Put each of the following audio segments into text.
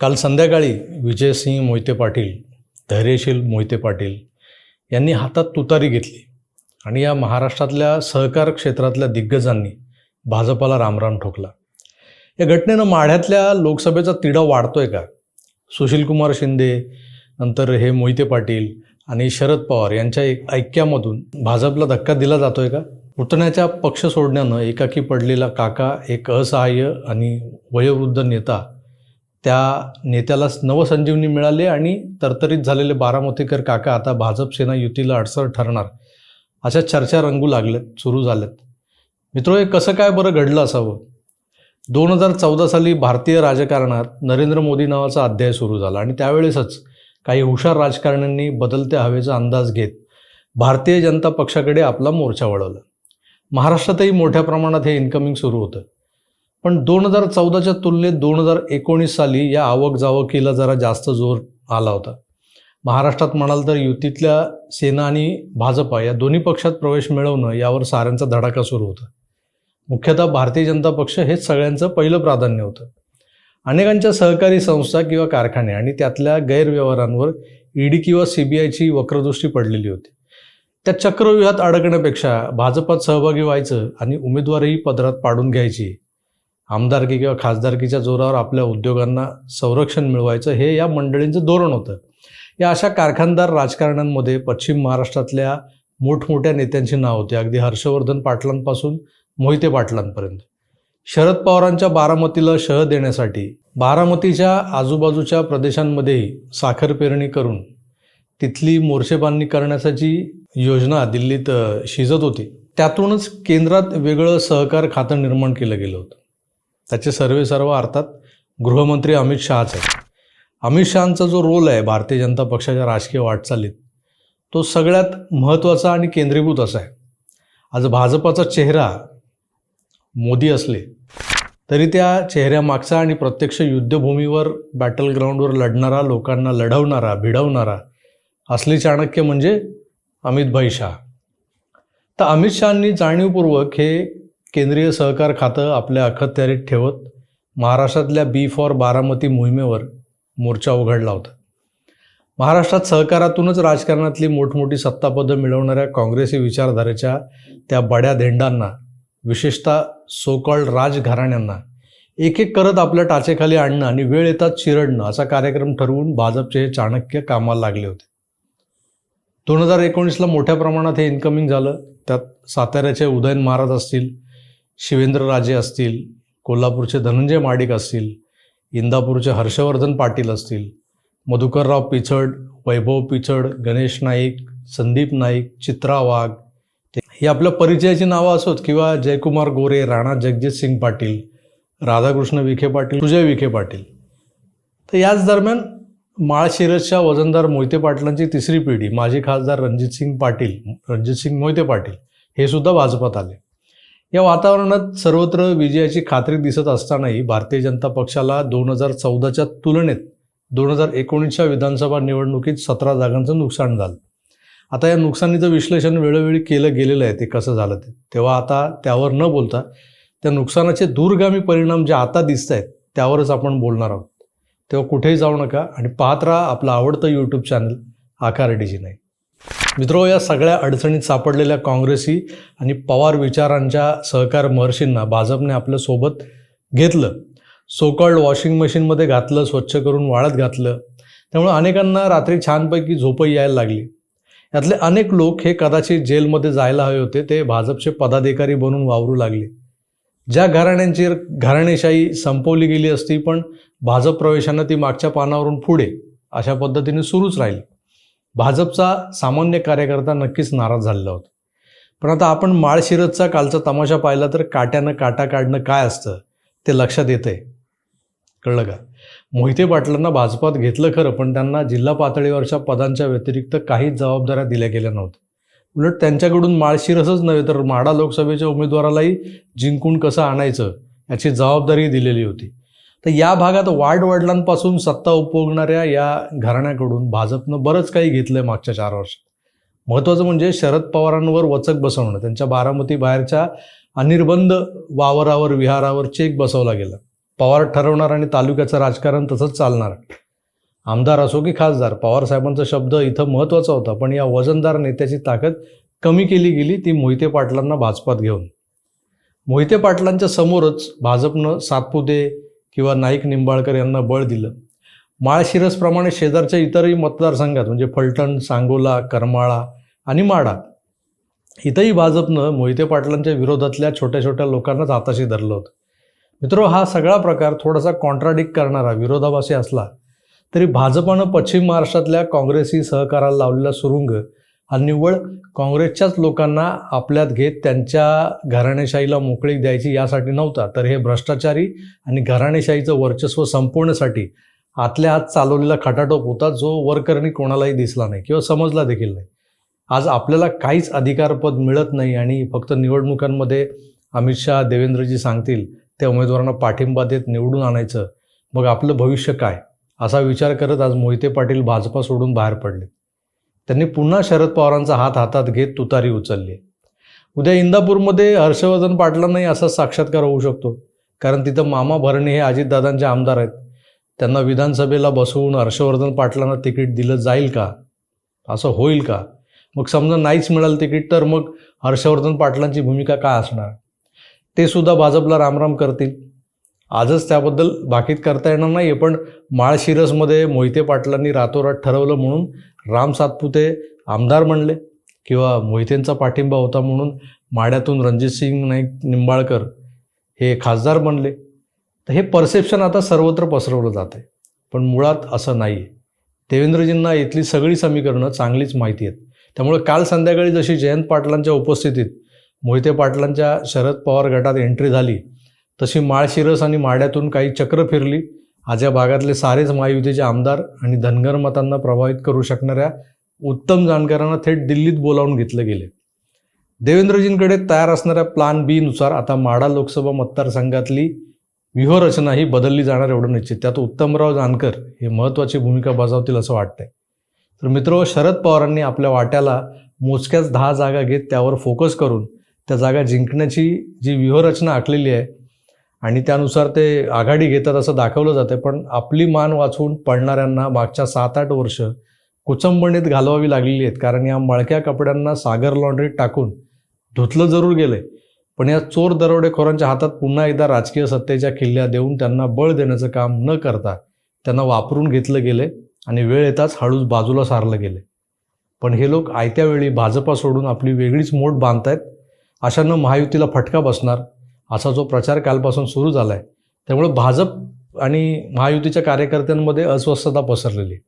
काल संध्याकाळी विजयसिंह मोहिते पाटील धैर्यशील मोहिते पाटील यांनी हातात तुतारी घेतली आणि या महाराष्ट्रातल्या सहकार क्षेत्रातल्या दिग्गजांनी भाजपाला रामराम ठोकला. या घटनेनं माढ्यातल्या लोकसभेचा तिढा वाढतोय का? सुशीलकुमार शिंदे नंतर हे मोहिते पाटील आणि शरद पवार यांच्या एक ऐक्यामधून भाजपला धक्का दिला जातोय का? पुतण्याच्या पक्ष सोडण्यानं एकाकी पडलेला काका एक असहाय्य आणि वयोवृद्ध नेता त्या नेत्याला नवसंजीवनी मिळाली आणि तरतरीत झालेले बारामतीकर काका आता भाजप सेना युतीला अडसर ठरणार. अशा चर्चा रंगू लागल्यात सुरू झाल्यात मित्र हे कसं काय बरं घडलं असावं? दोन हजार चौदा साली भारतीय राजकारणात नरेंद्र मोदी नावाचा अध्याय सुरू झाला आणि त्यावेळेसच काही हुशार राजकारण्यांनी बदलत्या हवेचा अंदाज घेत भारतीय जनता पक्षाकडे आपला मोर्चा वळवला. महाराष्ट्रातही मोठ्या प्रमाणात हे इन्कमिंग सुरू होतं. पण दोन हजार चौदाच्या तुलनेत दोन हजार एकोणीस साली या आवक जावकीला जरा जास्त जोर आला होता. महाराष्ट्रात म्हणाल तर युतीतल्या सेना आणि भाजपा या दोन्ही पक्षात प्रवेश मिळवणं यावर साऱ्यांचा धडाका सुरू होता. मुख्यतः भारतीय जनता पक्ष हेच सगळ्यांचं पहिलं प्राधान्य होतं. अनेकांच्या सहकारी संस्था किंवा कारखाने आणि त्यातल्या गैरव्यवहारांवर ईडी किंवा सी बी आयची वक्रदृष्टी पडलेली होती. त्या चक्रव्यूहात अडकण्यापेक्षा भाजपात सहभागी व्हायचं आणि उमेदवारही पदरात पाडून घ्यायची आमदारकी किंवा खासदारकीच्या जोरावर आपल्या उद्योगांना संरक्षण मिळवायचं हे या मंडळींचं धोरण होतं. या अशा कारखानदार राजकारण्यांमध्ये पश्चिम महाराष्ट्रातल्या मोठमोठ्या नेत्यांची नाव होती. अगदी हर्षवर्धन पाटलांपासून मोहिते पाटलांपर्यंत. शरद पवारांच्या बारामतीला शह देण्यासाठी बारामतीच्या आजूबाजूच्या प्रदेशांमध्येही साखर पेरणी करून तिथली मोर्चेबांधणी करण्याची योजना दिल्लीत शिजत होती. त्यातूनच केंद्रात वेगळं सहकार खातं निर्माण केलं गेलं होतं. त्याचे सर्वे सर्व अर्थात गृहमंत्री अमित शहाच आहेत. अमित शहांचा जो रोल आहे भारतीय जनता पक्षाच्या राजकीय वाटचालीत तो सगळ्यात महत्त्वाचा आणि केंद्रीभूत असा आहे. आज भाजपाचा चेहरा मोदी असले तरी त्या चेहऱ्यामागचा आणि प्रत्यक्ष युद्धभूमीवर बॅटल ग्राउंडवर लढणारा लोकांना लढवणारा भिडवणारा असली चाणक्य म्हणजे अमित भाई शहा. तर अमित शहांनी जाणीवपूर्वक हे केंद्रीय सहकार खातं आपल्या अखत्यारीत ठेवत महाराष्ट्रातल्या बी फॉर बारामती मोहिमेवर मोर्चा उघडला होता. महाराष्ट्रात सहकारातूनच राजकारणातली मोठमोठी सत्तापदं मिळवणाऱ्या काँग्रेसी विचारधारेच्या त्या बड्या धेंडांना विशेषतः सोकॉल्ड राजघराण्यांना एक एक करत आपल्या टाचेखाली आणणं आणि वेळ येतात चिरडणं असा कार्यक्रम ठरवून भाजपचे हे चाणक्य कामाला लागले होते. दोन हजार एकोणीसला मोठ्या प्रमाणात हे इन्कमिंग झालं. त्यात साताऱ्याचे उदयन महाराज असतील शिवेंद्रराजे असतील कोल्हापूरचे धनंजय माडिक असतील इंदापूरचे हर्षवर्धन पाटील असतील मधुकरराव पिचड वैभव पिचड गणेश नाईक संदीप नाईक चित्रा वाघ ही आपल्या परिचयाची नावं असोत किंवा जयकुमार गोरे राणा जगजित सिंग पाटील राधाकृष्ण विखे पाटील सुजय विखे पाटील. तर याच दरम्यान माळशिरसच्या वजनदार मोहिते पाटलांची तिसरी पिढी माजी खासदार रणजितसिंग पाटील रणजितसिंग मोहिते पाटील हे सुद्धा भाजपात आले. या वातावरणात सर्वत्र विजयाची खात्री दिसत असतानाही भारतीय जनता पक्षाला दोन हजार चौदाच्या तुलनेत दोन हजार एकोणीसच्या विधानसभा निवडणुकीत सतरा जागांचं नुकसान झालं. आता या नुकसानीचं विश्लेषण वेळोवेळी केलं गेलेलं आहे ते कसं झालं ते. तेव्हा आता त्यावर न बोलता त्या नुकसानाचे दूरगामी परिणाम जे आता दिसत आहेत त्यावरच आपण बोलणार आहोत. तेव्हा कुठेही जाऊ नका आणि पाहत राहा आपलं आवडतं यूट्यूब चॅनल आकार डिजी नाही मित्रो या सगळ्या अडचणीत सापडलेल्या काँग्रेसी आणि पवार विचारांच्या सहकार महर्षींना भाजपने आपल्यासोबत घेतलं. सोकॉल्ड वॉशिंग मशीनमध्ये घातलं स्वच्छ करून वाळत घातलं. त्यामुळे अनेकांना रात्री छानपैकी झोपही यायला लागली. यातले अनेक लोक हे कदाचित जेलमध्ये जायला हवे होते ते भाजपचे पदाधिकारी बनून वावरू लागले. ज्या घराण्यांची घराणेशाही संपवली गेली असती पण भाजप प्रवेशानं ती मागच्या पानावरून पुढे अशा पद्धतीने सुरूच राहील. भाजपचा सामान्य कार्यकर्ता नक्कीच नाराज झालेला होता. पण आता आपण माळशिरसचा कालचा तमाशा पाहिला तर काट्यानं काटा काढणं काय असतं ते लक्षात येतंय. कळलं का? मोहिते पाटलांना भाजपात घेतलं खरं पण त्यांना जिल्हा पातळीवरच्या पदांच्या व्यतिरिक्त काहीच जबाबदाऱ्या दिल्या गेल्या नव्हत्या. उलट त्यांच्याकडून माळशिरसच नव्हे तर माडा लोकसभेच्या उमेदवारालाही जिंकून कसं आणायचं याची जबाबदारी दिलेली होती. तर या भागात वाडवडिलांपासून सत्ता उपभोगणाऱ्या या घराण्याकडून भाजपनं बरंच काही घेतलंय मागच्या चार वर्षात. महत्त्वाचं म्हणजे शरद पवारांवर वचक बसवणं त्यांच्या बारामती बाहेरच्या अनिर्बंध वावरावर विहारावर चेक बसवला गेला. पवार ठरवणार आणि तालुक्याचं राजकारण तसंच चालणार. आमदार असो की खासदार पवार साहेबांचा शब्द इथं महत्त्वाचा होता पण या वजनदार नेत्याची ताकद कमी केली गेली ती मोहिते पाटलांना भाजपात घेऊन. मोहिते पाटलांच्या समोरच भाजपनं सातपुते किंवा नाईक निंबाळकर यांना बळ दिलं. माळशिरसप्रमाणे शेजारच्या इतरही मतदारसंघात म्हणजे फलटण सांगोला करमाळा आणि माडा इथंही भाजपनं मोहिते पाटलांच्या विरोधातल्या छोट्या छोट्या लोकांनाच हाताशी धरलं होतं. मित्रो हा सगळा प्रकार थोडासा कॉन्ट्राडिक्ट करणारा विरोधाभासी असला तरी भाजपानं पश्चिम महाराष्ट्रातल्या काँग्रेसी सहकाराला लावलेला सुरुंग हा निव्वळ काँग्रेसच्याच लोकांना आपल्यात घेत त्यांच्या घराणेशाहीला मोकळीक द्यायची यासाठी नव्हता. तर हे भ्रष्टाचारी आणि घराणेशाहीचं वर्चस्व संपवण्यासाठी आतल्या आत चालवलेला खटाटोप होता जो वरकरणी कोणालाही दिसला नाही किंवा समजला देखील नाही. आज आपल्याला काहीच अधिकारपद मिळत नाही आणि फक्त निवडणुकांमध्ये अमित शहा देवेंद्रजी सांगतील त्या उमेदवारांना पाठिंबा देत निवडून आणायचं. मग आपलं भविष्य काय? असा विचार करत आज मोहिते पाटील भाजपा सोडून बाहेर पडले. त्यांनी पुन्हा शरद पवारांचा हात हातात घेत तुतारी उचलली. उद्या इंदापूरमध्ये हर्षवर्धन पाटलांनाही असा साक्षात्कार होऊ शकतो कारण तिथं मामा भरणे हे अजितदादांचे आमदार आहेत. त्यांना विधानसभेला बसवून हर्षवर्धन पाटलांना तिकीट दिलं जाईल का? असं होईल का? मग समजा नाहीच मिळालं तिकीट तर मग हर्षवर्धन पाटलांची भूमिका काय असणार? ते सुद्धा भाजपला रामराम करतील. आजच त्याबद्दल भाकीत करता येणार नाही पण माळशिरसमध्ये मोहिते पाटलांनी रातोरात ठरवलं म्हणून राम सातपुते आमदार म्हणले किंवा मोहितेंचा पाठिंबा होता म्हणून माड्यातून रणजितसिंग नाईक निंबाळकर हे खासदार बनले. तर हे परसेप्शन आता सर्वत्र पसरवलं जात आहे पण मुळात असं नाही आहे देवेंद्रजींना इथली सगळी समीकरणं चांगलीच माहिती आहेत. त्यामुळे काल संध्याकाळी जशी जयंत पाटलांच्या उपस्थितीत मोहिते पाटलांच्या शरद पवार गटात एंट्री झाली तशी माळशिरस आणि माड्यातून काही चक्र फिरली. आज या भागातले सारेच महायुतीचे आमदार आणि धनगर मतांना प्रभावित करू शकणाऱ्या उत्तम जाणकारांना थेट दिल्लीत बोलावून घेतलं गेले. देवेंद्रजींकडे तयार असणाऱ्या प्लान बी नुसार आता माडा लोकसभा मतदारसंघातली व्यूहरचना ही बदलली जाणार एवढं निश्चित. त्यात उत्तमराव जानकर हे महत्त्वाची भूमिका बजावतील असं वाटतंय. तर मित्र शरद पवारांनी आपल्या वाट्याला मोजक्याच दहा जागा घेत त्यावर फोकस करून त्या जागा जिंकण्याची जी व्यूहरचना आखलेली आहे आणि त्यानुसार ते आघाडी घेतात असं दाखवलं जातं पण आपली मान वाचवून पडणाऱ्यांना मागच्या सात आठ वर्ष कुचंबणीत घालवावी लागलेली आहेत. कारण या मळक्या कपड्यांना सागर लॉन्ड्रीत टाकून धुतलं जरूर गेलंय. पण या चोर दरोडेखोरांच्या हातात पुन्हा एकदा राजकीय सत्तेच्या किल्ल्या देऊन त्यांना बळ देण्याचं काम न करता त्यांना वापरून घेतलं गेले आणि वेळ येताच हळूच बाजूला सारलं गेले पण हे लोक आयत्या वेळी भाजपा सोडून आपली वेगळीच मोठ बांधतायत अशानं महायुतीला फटका बसणार असा जो प्रचार कालपासून सुरू झाला आहे त्यामुळे भाजप आणि महायुतीच्या कार्यकर्त्यांमध्ये अस्वस्थता पसरलेली आहे.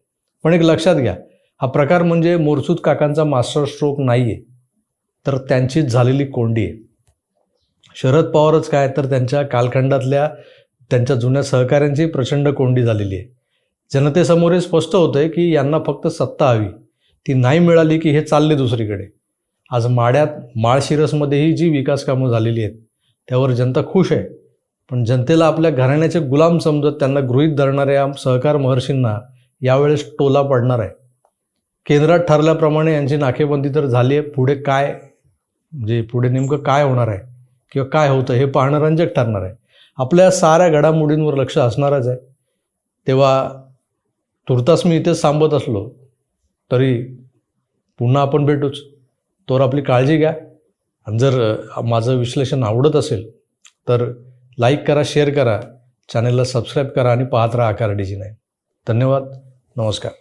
पण एक लक्षात घ्या हा प्रकार म्हणजे मोरसूद काकांचा मास्टर स्ट्रोक नाही आहे तर त्यांचीच झालेली कोंडी आहे. शरद पवारच काय तर त्यांच्या कालखंडातल्या त्यांच्या जुन्या सहकाऱ्यांची प्रचंड कोंडी झालेली आहे. जनतेसमोर हे स्पष्ट आहे की यांना फक्त सत्ता हवी. ती नाही मिळाली की हे चालले दुसरीकडे. आज माड्यात माळशिरसमध्येही जी विकास कामं झालेली आहेत त्यावर जनता खुश आहे. पण जनतेला आपल्या घराण्याचे गुलाम समजत त्यांना गृहीत धरणाऱ्या सहकार महर्षींना यावेळेस टोला पडणार आहे. केंद्रात ठरल्याप्रमाणे यांची नाकेबंदी तर झाली आहे. पुढे काय म्हणजे पुढे नेमकं काय होणार आहे? किंवा काय होतं हे पाहणं रंजक ठरणार आहे. आपल्या साऱ्या घडामोडींवर लक्ष असणारच आहे. तेव्हा तुर्तास मी इथेच थांबत असलो तरी पुन्हा आपण भेटूच. तोवर आपली काळजी घ्या. आणि जर माझं विश्लेषण आवडत असेल तर लाईक करा शेअर करा चॅनलला सबस्क्राईब करा आणि पाहत राहा आकार डिजी नाही धन्यवाद नमस्कार.